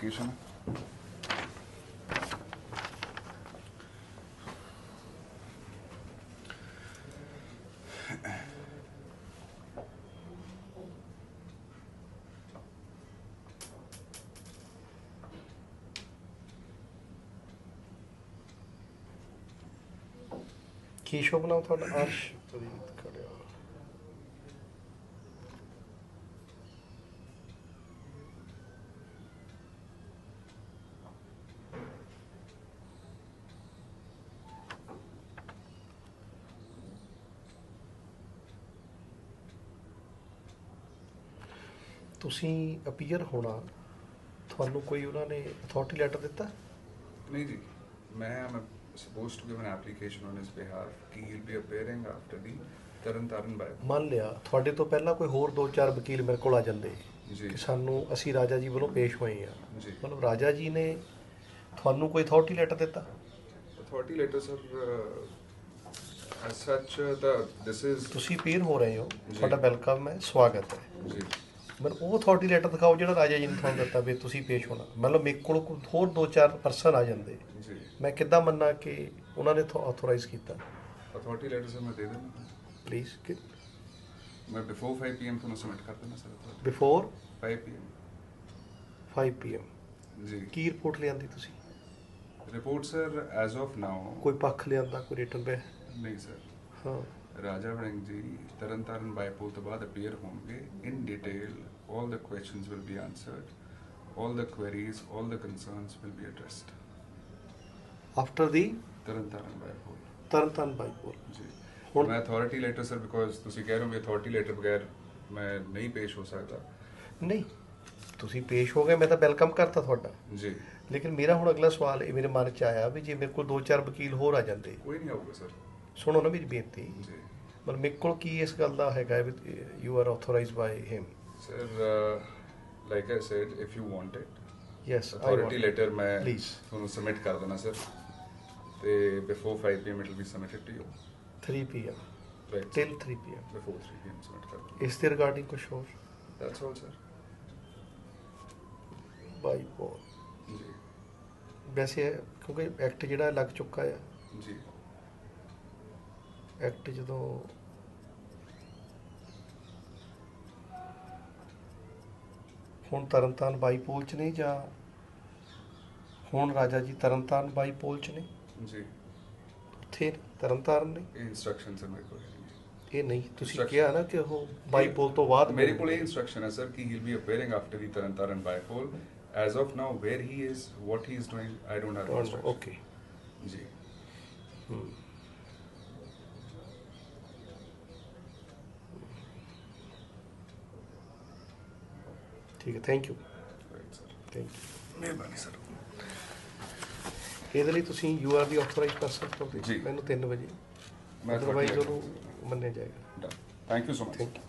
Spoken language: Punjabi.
Excusami. Chi shop now thought arsh. ਤੁਸੀਂ ਅਪੀਅਰ ਹੋਣਾ ਤੁਹਾਨੂੰ ਕੋਈ ਉਹਨਾਂ ਨੇ ਅਥਾਰਟੀ ਲੈਟਰ ਦਿੱਤਾ? ਨਹੀਂ ਜੀ ਮੈਂ am supposed to give an application on his behalf ਕਿ he'll be appearing after the Tarn Taran ਬਾਈ ਮੰਨ ਲਿਆ ਤੁਹਾਡੇ ਤੋਂ ਪਹਿਲਾਂ ਕੋਈ ਹੋਰ ਦੋ ਚਾਰ ਵਕੀਲ ਮੇਰੇ ਕੋਲ ਆ ਜਾਂਦੇ ਜੀ। ਕਿ ਸਾਨੂੰ ਅਸੀਂ ਰਾਜਾ ਜੀ ਵੱਲੋਂ ਪੇਸ਼ ਹੋਏ ਆ ਜੀ। ਮਤਲਬ ਰਾਜਾ ਜੀ ਨੇ ਤੁਹਾਨੂੰ ਕੋਈ ਅਥਾਰਟੀ ਲੈਟਰ ਦਿੱਤਾ? Authority letter sir as such the this is ਤੁਸੀਂ ਪੀਰ ਹੋ ਰਹੇ ਹੋ। ਤੁਹਾਡਾ ਵੈਲਕਮ ਹੈ ਸਵਾਗਤ ਹੈ। ਜੀ। ਮੈਨੂੰ ਉਹ ਅਥਾਰਟੀ ਲੈਟਰ ਦਿਖਾਓ ਜਿਹੜਾ ਰਾਜਾ ਜੀ ਨੇ ਤੁਹਾਨੂੰ ਦਿੱਤਾ ਵੀ ਤੁਸੀਂ ਪੇਸ਼ ਹੋਣਾ। ਮਤਲਬ ਮੇਰੇ ਕੋਲ ਹੋਰ ਦੋ ਚਾਰ ਪਰਸਨ ਆ ਜਾਂਦੇ। ਮੈਂ ਕਿੱਦਾਂ ਮੰਨਾਂ ਕਿ ਉਹਨਾਂ ਨੇ ਆਥੋਰਾਈਜ਼ ਕੀਤਾ? ਅਥਾਰਟੀ ਲੈਟਰ ਸਰ ਮੈਂ ਦੇ ਦਿੰਦਾ। ਪਲੀਜ਼ ਮੈਂ ਬਿਫੋਰ 5 ਪੀਐਮ ਤੁਹਾਨੂੰ ਸਬਮਿਟ ਕਰ ਦਿੰਦਾ ਸਰ ਬਿਫੋਰ 5 ਪੀਐਮ 5 ਪੀਐਮ ਜੀ। ਕੀ ਰਿਪੋਰਟ ਲਿਆਂਦੀ ਤੁਸੀਂ? Report sir as of now ਕੋਈ ਪੱਖ ਲਿਆਂਦਾ ਕੋਈ ਰਿਟਨ ਬੈ ਨਹੀਂ ਸਰ। ਹਾਂ। ਰਾਜਾ ਵੜਿੰਗ ਜੀ ਤਰਨ ਤਾਰਨ ਬਾਈਪੋਲ ਤੋਂ ਬਾਅਦ ਅਪੀਅਰ ਹੋਣਗੇ in detail all the questions will be answered. All the queries all the concerns will be addressed. After the Tarn Taran bypoll Tarn Taran bypoll ji ਹੁਣ- ਮੈਂ ਅਥਾਰਟੀ ਲੈਟਰ ਸਰ ਬਿਕੋਜ਼ ਤੁਸੀਂ ਕਹਿ ਰਹੇ ਹੋ ਵੀ ਅਥਾਰਟੀ ਲੈਟਰ ਬਗੈਰ ਮੈਂ ਨਹੀਂ ਪੇਸ਼ ਹੋ ਸਕਦਾ ਨਹੀਂ ਤੁਸੀਂ ਪੇਸ਼ ਹੋ ਗਏ ਮੈਂ ਤਾਂ ਵੈਲਕਮ ਕਰਤਾ ਤੁਹਾਡਾ ਜੀ ਲੇਕਿਨ ਮੇਰਾ ਹੁਣ ਅਗਲਾ ਸਵਾਲ ਇਹ ਮੇਰੇ ਮਨ 'ਚ ਆਇਆ ਵੀ ਜੇ ਮੇਰੇ ਕੋਲ ਦੋ ਚਾਰ ਵਕੀਲ ਹੋਰ ਆ ਜਾਂਦੇ ਕੋਈ ਨਹੀਂ ਆਊਗਾ ਸਰ ਸੁਣੋ ਨਾ ਮੇਰੀ ਬੇਨਤੀ। ਮਤਲਬ ਮੇਰੇ ਕੋਲ ਕੀ ਇਸ ਗੱਲ ਦਾ ਹੈਗਾ ਵੀ you are authorized by him sir like I said if you want it yes authority letter ਮੈਂ. ਤੁਹਾਨੂੰ ਸਬਮਿਟ ਕਰ ਦੇਣਾ ਸਰ ਤੇ before 5 PM it will be submitted to you 3 PM right till 3 PM before 3 PM submit ਕਰ ਦੇਣਾ ਇਸ ਦੇ ਰਿਗਾਰਡਿੰਗ ਕੁਝ ਹੋਰ ਦੈਟਸ ਆਲ ਸਰ ਬਾਈ ਬੋਲ ਜੀ ਵੈਸੇ ਕਿਉਂਕਿ ਐਕਟ ਜਿਹੜਾ ਲੱਗ ਚੁੱਕਾ ਆ ਜੀ ਐਕਟ ਜਦੋਂ ਹੁਣ ਤਰਨਤਾਰਨ ਬਾਈਪੋਲ ਚ ਨਹੀਂ ਜਾਂ ਹੁਣ ਰਾਜਾ ਜੀ ਤਰਨਤਾਰਨ ਬਾਈਪੋਲ ਚ ਨੇ? ਜੀ। ਉੱਥੇ ਨੇ, ਤਰਨਤਾਰਨ ਨੇ? ਇਹ ਇਨਸਟਰਕਸ਼ਨ ਸਰ ਮੇਰੇ ਕੋਲ। ਇਹ ਨਹੀਂ ਤੁਸੀਂ. ਕਿਹਾ ਨਾ ਕਿ ਉਹ ਬਾਈਪੋਲ ਤੋਂ ਬਾਅਦ ਮੇਰੇ ਕੋਲ ਇਹ ਇਨਸਟਰਕਸ਼ਨ ਹੈ ਸਰ ਕਿ he will be appearing after the Tarn Taran bypoll as of now where he is what he is doing I don't have instruction okay ji. ਠੀਕ ਹੈ ਥੈਂਕ ਯੂ ਥੈਂਕ ਯੂ ਮਿਹਰਬਾਨੀ ਸਰ। ਇਹਦੇ ਲਈ ਤੁਸੀਂ you are the authorized person ਤੋਂ ਜੀ। ਮੈਨੂੰ 3 ਵਜੇ। ਮੈਂ ਤੁਹਾਡੀ- ਮੰਨਿਆ ਜਾਏਗਾ। Thank you so much thank you